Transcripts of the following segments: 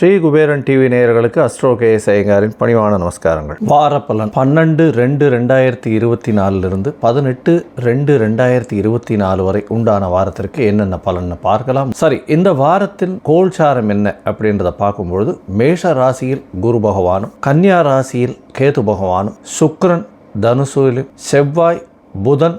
Sri Kuberan TV நேயர்களுக்கு astro K S ஐயங்காரின் பணிவான நமஸ்காரங்கள். வாரப்பலன் பன்னெண்டு ரெண்டு ரெண்டாயிரத்தி இருபத்தி நாலுலேருந்து பதினெட்டு ரெண்டு ரெண்டாயிரத்தி இருபத்தி நாலு வரை உண்டான வாரத்திற்கு என்னென்ன பலன்னு பார்க்கலாம். சரி இந்த வாரத்தின் கோல்சாரம் என்ன அப்படின்றத பார்க்கும்பொழுது மேஷ ராசியில் குரு பகவானும் கன்னியா ராசியில் கேது பகவானும் சுக்ரன் தனுசுவிலும் செவ்வாய் புதன்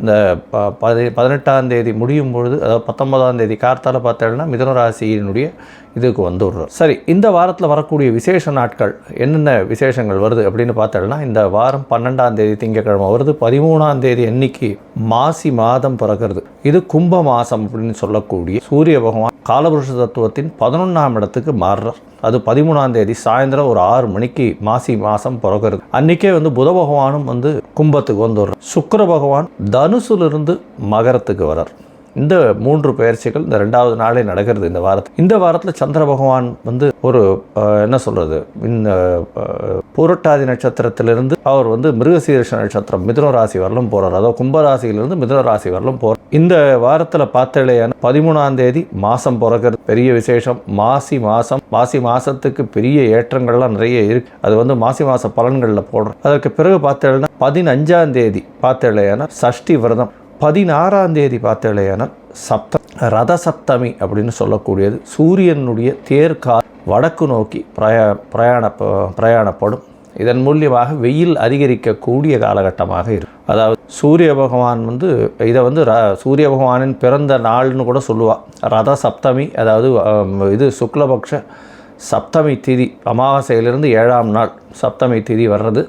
இந்த ப- பதி பதினெட்டாம் தேதி முடியும் பொழுது அதாவது பத்தொன்பதாம் தேதி கார்த்தால பார்த்தேன்னா மிதன ராசியினுடைய இதுக்கு வந்துடுறோம். சரி இந்த வாரத்தில் வரக்கூடிய விசேஷ நாட்கள் என்னென்ன விசேஷங்கள் வருது அப்படின்னு பார்த்தோம்னா இந்த வாரம் பன்னெண்டாம் தேதி திங்கக்கிழமை வருது பதிமூணாம் தேதி அன்னைக்கு மாசி மாதம் பிறக்கிறது. இது கும்ப மாதம் அப்படின்னு சொல்லக்கூடிய சூரிய பகவான் காலபுருஷ தத்துவத்தின் பதினொன்றாம் இடத்துக்கு மாறுறார். அது பதிமூணாம் தேதி சாயந்தரம் ஒரு ஆறு மணிக்கு மாசி மாதம் பிறக்கிறது. அன்றைக்கே வந்து புத பகவானும் வந்து கும்பத்துக்கு வந்துடுறார். சுக்கர பகவான் தனுசுலிருந்து மகரத்துக்கு வரார். இந்த மூன்று பயிற்சிகள் இந்த ரெண்டாவது நாளே நடக்கிறது இந்த வாரத்தில். இந்த வாரத்தில் சந்திர பகவான் வந்து ஒரு என்ன சொல்கிறது இந்த பூரட்டாதி நட்சத்திரத்திலிருந்து அவர் வந்து மிருகசீரிஷ நட்சத்திரம் மிதுன ராசி வரலும் போகிறார் அதாவது கும்பராசியிலிருந்து மிதுன ராசி வரலும் போகிறார் இந்த வாரத்தில் பார்த்தலையான பதிமூணாம் தேதி மாதம் பிறக்கிறது. பெரிய விசேஷம். மாசி மாதம் மாசி மாதத்துக்கு பெரிய ஏற்றங்கள்லாம் நிறைய இருக்குது அது வந்து மாசி மாத பலன்களில் போடுறோம். அதற்கு பிறகு பார்த்தேன்னா பதினஞ்சாம் தேதி பார்த்தலையான சஷ்டி விரதம். பதினாறாம் தேதி பார்த்தலையான சப்த ரத சப்தமி அப்படின்னு சொல்லக்கூடியது. சூரியனுடைய தேர்கால் வடக்கு நோக்கி பிரயா பிரயாண பிரயாணப்படும். இதன் மூலியமாக வெயில் அதிகரிக்கக்கூடிய காலகட்டமாக இருக்கும். அதாவது சூரிய பகவான் வந்து இதை வந்து ர சூரிய பகவானின் பிறந்த நாள்னு கூட சொல்லுவாள் ரத சப்தமி அதாவது இது சுக்லபக்ஷ சப்தமி திதி அமாவாசையிலிருந்து ஏழாம் நாள் சப்தமி திதி வர்றது.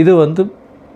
இது வந்து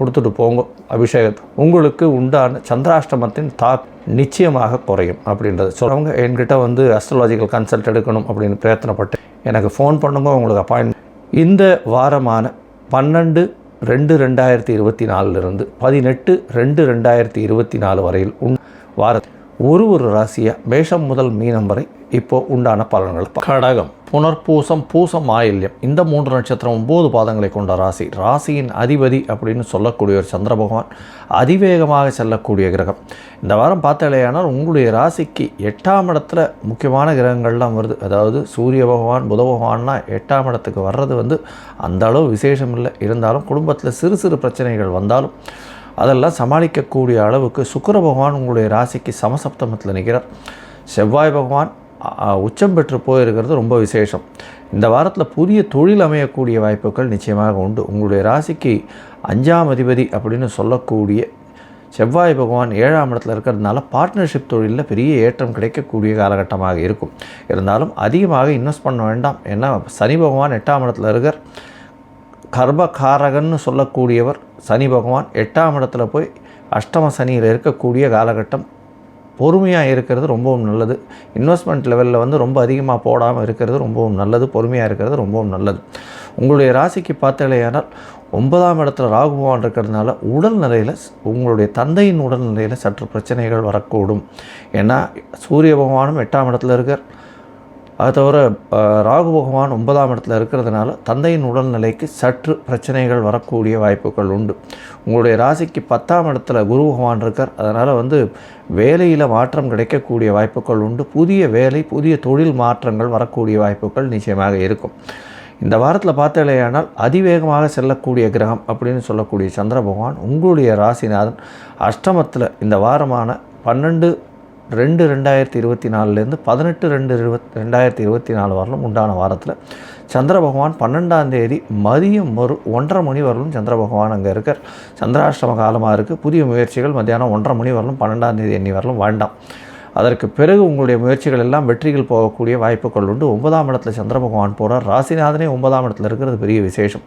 கொடுத்துட்டு போங்க அபிஷேகத்தை. உங்களுக்கு உண்டான சந்திராஷ்டமத்தின் தா நிச்சயமாக குறையும் அப்படின்றது. சொல்கிறவங்க என்கிட்ட வந்து அஸ்ட்ராலாஜிக்கல் கன்சல்ட் எடுக்கணும் அப்படின்னு பிரயத்தனப்பட்டு எனக்கு ஃபோன் பண்ணுங்க உங்களுக்கு அப்பாயின்மெண்ட் இந்த வாரமான பன்னெண்டு ரெண்டு ரெண்டாயிரத்தி இருபத்தி நாலுலேருந்து பதினெட்டு ரெண்டு ரெண்டாயிரத்தி இருபத்தி நாலு வரையில் உன் வார ஒரு ஒரு ராசியாக மேஷம் முதல் மீனம் வரை இப்போது உண்டான பலன்கள். கடகம். புனர்பூசம் பூசம் ஆயில்யம் இந்த மூன்று நட்சத்திரம் ஒம்பது பாதங்களை கொண்ட ராசி. ராசியின் அதிபதி அப்படின்னு சொல்லக்கூடிய ஒரு சந்திர பகவான் அதிவேகமாக செல்லக்கூடிய கிரகம். இந்த வாரம் பார்த்தாலேயானால் உங்களுடைய ராசிக்கு எட்டாம் இடத்துல முக்கியமான கிரகங்கள்லாம் வருது. அதாவது சூரிய பகவான் புத பகவான்னா எட்டாம் இடத்துக்கு வர்றது வந்து அந்த அளவு விசேஷம் இல்லை. இருந்தாலும் குடும்பத்தில் சிறு சிறு பிரச்சனைகள் வந்தாலும் அதெல்லாம் சமாளிக்கக்கூடிய அளவுக்கு சுக்கர பகவான் உங்களுடைய ராசிக்கு சமசப்தமத்தில் நிற்கிறார். செவ்வாய் பகவான் உச்சம் பெற்று போயிருக்கிறது ரொம்ப விசேஷம். இந்த வாரத்தில் புதிய தொழில் அமையக்கூடிய வாய்ப்புகள் நிச்சயமாக உண்டு. உங்களுடைய ராசிக்கு அஞ்சாம் அதிபதி அப்படின்னு சொல்லக்கூடிய செவ்வாய் பகவான் ஏழாம் இடத்துல இருக்கிறதுனால பார்ட்னர்ஷிப் தொழிலில் பெரிய ஏற்றம் கிடைக்கக்கூடிய காலகட்டமாக இருக்கும். இருந்தாலும் அதிகமாக இன்வெஸ்ட் பண்ண வேண்டாம். ஏன்னா சனி பகவான் எட்டாம் இடத்துல இருக்கிற கர்ப்பகாரகன்னு சொல்லக்கூடியவர் சனி பகவான் எட்டாம் இடத்துல போய் அஷ்டம சனியில் இருக்கக்கூடிய காலகட்டம் பொறுமையாக இருக்கிறது ரொம்பவும் நல்லது. இன்வெஸ்ட்மெண்ட் லெவலில் வந்து ரொம்ப அதிகமாக போடாமல் இருக்கிறது ரொம்பவும் நல்லது. பொறுமையாக இருக்கிறது ரொம்பவும் நல்லது. உங்களுடைய ராசிக்கு பார்த்தாலேயானால் ஒன்பதாம் இடத்துல ராகு பகவான் இருக்கிறதுனால உடல்நிலையில் உங்களுடைய தந்தையின் உடல்நிலையில் சற்று பிரச்சனைகள் வரக்கூடும். ஏன்னா சூரிய பகவானும் எட்டாம் இடத்துல இருக்கார். அது தவிர ராகு பகவான் ஒன்பதாம் இடத்துல இருக்கிறதுனால தந்தையின் உடல்நிலைக்கு சற்று பிரச்சனைகள் வரக்கூடிய வாய்ப்புகள் உண்டு. உங்களுடைய ராசிக்கு பத்தாம் இடத்துல குரு பகவான் இருக்கார். அதனால் வந்து வேலையில் மாற்றம் கிடைக்கக்கூடிய வாய்ப்புகள் உண்டு. புதிய வேலை புதிய தொழில் மாற்றங்கள் வரக்கூடிய வாய்ப்புகள் நிச்சயமாக இருக்கும். இந்த வாரத்தில் பார்த்தாலேயானால் அதிவேகமாக செல்லக்கூடிய கிரகம் அப்படின்னு சொல்லக்கூடிய சந்திர பகவான் உங்களுடைய ராசிநாதன் அஷ்டமத்தில் இந்த வாரமான பன்னெண்டு ரெண்டு ரெண்டாயிரத்தி இருபத்தி நாலுலேருந்து பதினெட்டு ரெண்டு இருபத் ரெண்டாயிரத்தி இருபத்தி நாலு வரலும் உண்டான வாரத்தில் சந்திர பகவான் பன்னெண்டாம் தேதி மதியம் ஒரு ஒன்றரை மணி வரலும் சந்திர பகவான் அங்கே இருக்கார். சந்திராஷ்டம காலமாக இருக்குது புதிய முயற்சிகள் மத்தியானம் ஒன்றரை மணி வரலும் பன்னெண்டாம் தேதி எண்ணி வரலும் வேண்டாம். அதற்கு பிறகு உங்களுடைய முயற்சிகள் எல்லாம் வெற்றிகள் போகக்கூடிய வாய்ப்புகள் உண்டு. ஒன்பதாம் இடத்துல சந்திர பகவான் போகிறார் ராசிநாதனே ஒன்பதாம் இடத்துல இருக்கிறது பெரிய விசேஷம்.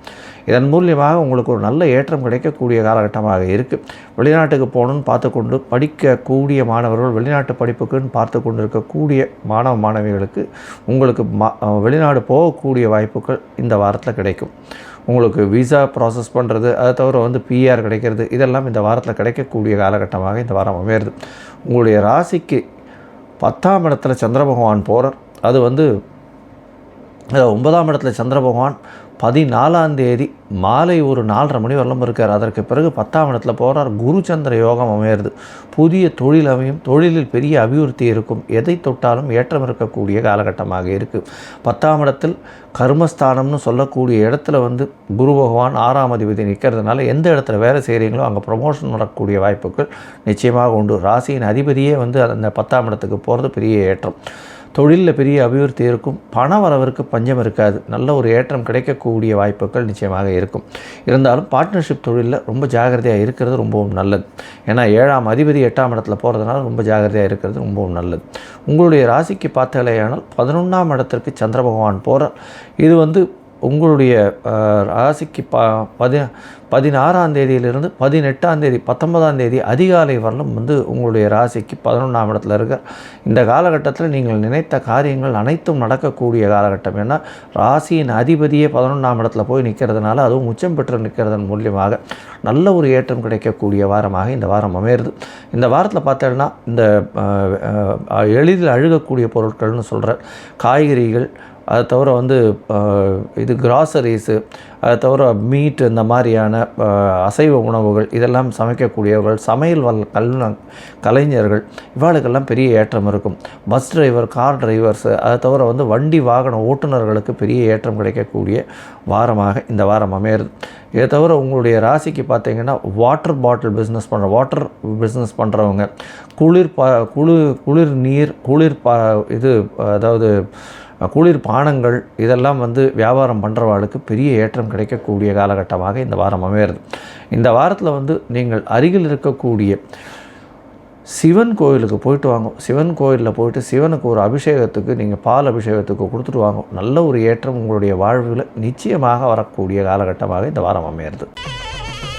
இதன் மூலியமாக உங்களுக்கு ஒரு நல்ல ஏற்றம் கிடைக்கக்கூடிய காலகட்டமாக இருக்குது வெளிநாட்டுக்கு போகணும்னு பார்த்து கொண்டு படிக்கக்கூடிய மாணவர்கள் வெளிநாட்டு படிப்புக்குன்னு பார்த்து கொண்டு இருக்கக்கூடிய மாணவ மாணவிகளுக்கு உங்களுக்கு மா வெளிநாடு போகக்கூடிய வாய்ப்புகள் இந்த வாரத்தில் கிடைக்கும். உங்களுக்கு விசா ப்ராசஸ் பண்ணுறது அதை தவிர வந்து பிஆர் கிடைக்கிறது இதெல்லாம் இந்த வாரத்தில் கிடைக்கக்கூடிய காலகட்டமாக இந்த வாரம் அமையிறது. உங்களுடைய ராசிக்கு பத்தாம் இடத்துல சந்திர பகவான் போகிறார் அது வந்து ஒன்பதாம் இடத்துல சந்திர பகவான் பதினாலாம் தேதி மாலை ஒரு நாலரை மணி வரலும் இருக்கார். அதற்கு பிறகு பத்தாம் இடத்துல போகிறார் குரு சந்திர யோகம் அமையிறது. புதிய தொழில் அமையும். தொழிலில் பெரிய அபிவிருத்தி இருக்கும். எதை தொட்டாலும் ஏற்றம் இருக்கக்கூடிய காலகட்டமாக இருக்குது பத்தாம் இடத்தில் கர்மஸ்தானம்னு சொல்லக்கூடிய இடத்துல வந்து குரு பகவான் ஆறாம் அதிபதி நிற்கிறதுனால எந்த இடத்துல வேலை செய்கிறீங்களோ அங்கே ப்ரமோஷன் நடக்கக்கூடிய வாய்ப்புகள் நிச்சயமாக உண்டு. ராசியின் அதிபதியே வந்து அந்த பத்தாம் இடத்துக்கு போகிறது பெரிய ஏற்றம். தொழிலில் பெரிய அபிவிருத்தி இருக்கும். பண வரவிற்கு பஞ்சம் இருக்காது. நல்ல ஒரு ஏற்றம் கிடைக்கக்கூடிய வாய்ப்புகள் நிச்சயமாக இருக்கும். இருந்தாலும் பார்ட்னர்ஷிப் தொழிலில் ரொம்ப ஜாகிரதையாக இருக்கிறது ரொம்பவும் நல்லது. ஏன்னா ஏழாம் அதிபதி எட்டாம் இடத்துல போகிறதுனால ரொம்ப ஜாகிரதையாக இருக்கிறது ரொம்பவும் நல்லது. உங்களுடைய ராசிக்கு பார்த்தாலேயானால் பதினொன்றாம் இடத்திற்கு சந்திர பகவான் போகிறார் இது வந்து உங்களுடைய ராசிக்கு ப பதி பதினாறாம் தேதியிலிருந்து பதினெட்டாம் தேதி பத்தொன்பதாம் தேதி அதிகாலை வரலும் வந்து உங்களுடைய ராசிக்கு பதினொன்றாம் இடத்துல இருக்க இந்த காலகட்டத்தில் நீங்கள் நினைத்த காரியங்கள் அனைத்தும் நடக்கக்கூடிய காலகட்டம். ஏன்னா ராசியின் அதிபதியே பதினொன்றாம் இடத்துல போய் நிற்கிறதுனால அதுவும் உச்சம் பெற்று நிற்கிறதன் மூலியமாக நல்ல ஒரு ஏற்றம் கிடைக்கக்கூடிய வாரமாக இந்த வாரம் அமையிறது. இந்த வாரத்தில் பார்த்தோன்னா இந்த எளிதில் அழுகக்கூடிய பொருட்கள்னு சொல்கிற காய்கறிகள் அதை தவிர வந்து இது கிராசரிஸு அதை தவிர மீட் இந்த மாதிரியான அசைவ உணவுகள் இதெல்லாம் சமைக்கக்கூடியவர்கள் சமையல் வல் கல் கலைஞர்கள் இவாளுக்கெல்லாம் பெரிய ஏற்றம் இருக்கும். பஸ் டிரைவர் கார் டிரைவர்ஸு அதை தவிர வந்து வண்டி வாகன ஓட்டுநர்களுக்கு பெரிய ஏற்றம் கிடைக்கக்கூடிய வாரமாக இந்த வாரம் அமையிறது. இதை தவிர உங்களுடைய ராசிக்கு பார்த்தீங்கன்னா வாட்டர் பாட்டில் பிஸ்னஸ் பண்ணுற வாட்டர் பிஸ்னஸ் பண்ணுறவங்க குளிர் பா குளிர் குளிர் நீர் குளிர் பா இது அதாவது குளிர் பானங்கள் இதெல்லாம் வந்து வியாபாரம் பண்ணுறவாளுக்கு பெரிய ஏற்றம் கிடைக்கக்கூடிய காலகட்டமாக இந்த வாரம் அமையிறது இந்த வாரத்தில் வந்து நீங்கள் அருகில் இருக்கக்கூடிய சிவன் கோயிலுக்கு போயிட்டு வாங்க. சிவன் கோயிலில் போயிட்டு சிவனுக்கு ஒரு அபிஷேகத்துக்கு நீங்கள் பால் அபிஷேகத்துக்கு கொடுத்துட்டு வாங்க. நல்ல ஒரு ஏற்றம் உங்களுடைய வாழ்வில் நிச்சயமாக வரக்கூடிய காலகட்டமாக இந்த வாரம் அமையிறது